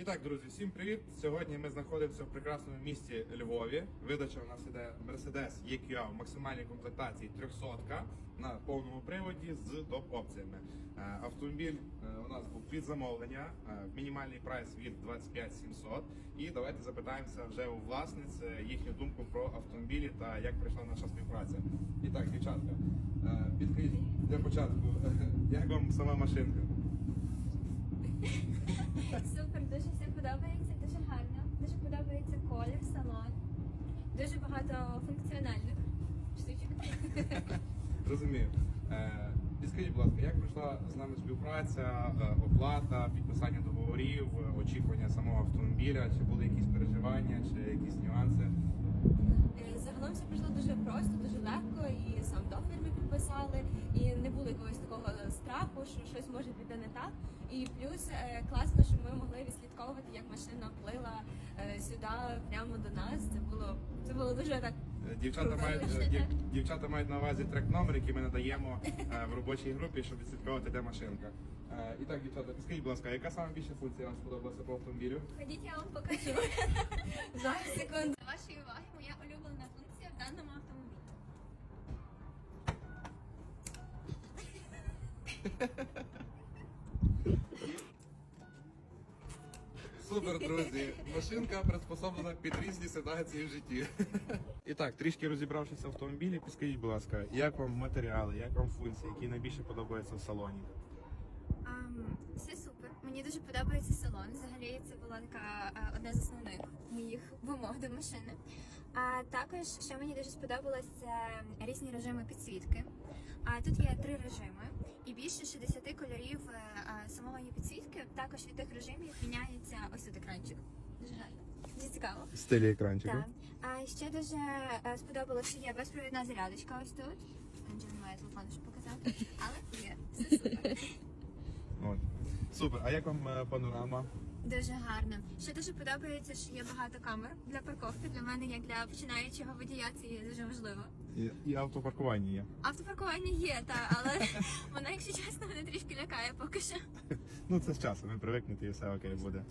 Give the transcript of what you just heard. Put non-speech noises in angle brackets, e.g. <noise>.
І так, друзі, всім привіт! Сьогодні ми знаходимося в прекрасному місті Львові. Видача у нас іде Mercedes EQA в максимальній комплектації 300 на повному приводі з топ-опціями. Е, Автомобіль е, у нас був під замовлення, е, мінімальний прайс від 25 700. І давайте запитаємося вже у власниць їхню думку про автомобілі та як пройшла наша співпраця. І так, дівчатка, підкажіть для початку, <laughs> як вам сама машинка? Супер, дуже всім подобається, дуже гарно. Дуже подобається колір, салон. Дуже багато функціональних штучок. <laughs> Розумію. Е, Підскажіть, будь ласка, як пройшла з нами співпраця, е, оплата, підписання договорів, е, очікування самого автомобіля? Чи були якісь переживання, чи якісь нюанси? Е, Загалом все пройшло дуже просто, дуже легко, і сам договір ми підписали, і не було якогось такого страху, що щось може піти не так. І плюс е, класно, що ми могли відслідковувати, як машина плила е, сюди прямо до нас. Це було це було дуже так. Е, Дівчата мають дів- дівчата мають на увазі трек номер, який ми надаємо е, в робочій групі, щоб відслідковувати, де машинка. Е, І так, дівчата, підскажіть, будь ласка, яка саме більша функція вам сподобалася по автомобілю? Ходіть, я вам покажу. <laughs> Зараз секунду. Вашої уваги, моя улюблена функція Супер, друзі! Машинка приспособлена під різні ситуації в житті. І так, трішки розібравшись в автомобілі, підскажіть, будь ласка, як вам матеріали, як вам функції, які найбільше подобаються в салоні? Ам, все супер. Мені дуже подобається салон. Взагалі це була така а, одна з основних моїх вимог до машини. А також, що мені дуже сподобалось, це різні режими підсвітки. А тут є три режими, і більше 60 кольорів е, а, самої підсвітки. Також від тих режимів міняється ось тут екранчик. Дуже гарно. Дуже цікаво. В стилі екранчику. Так. А ще дуже е, сподобалося, що є безпровідна зарядочка ось тут. Анджел не має телефону, щоб показати, але є. Все супер. От. Супер. А як вам е, панорама? Дуже гарно. Ще дуже подобається, що є багато камер для парковки. Для мене, як для починаючого водія, це є дуже важливо. І, і автопаркування є. Автопаркування є, та але <laughs> вона, якщо чесно, мене трішки лякає поки що. Ну це з часом, ви привикнете і все окей буде.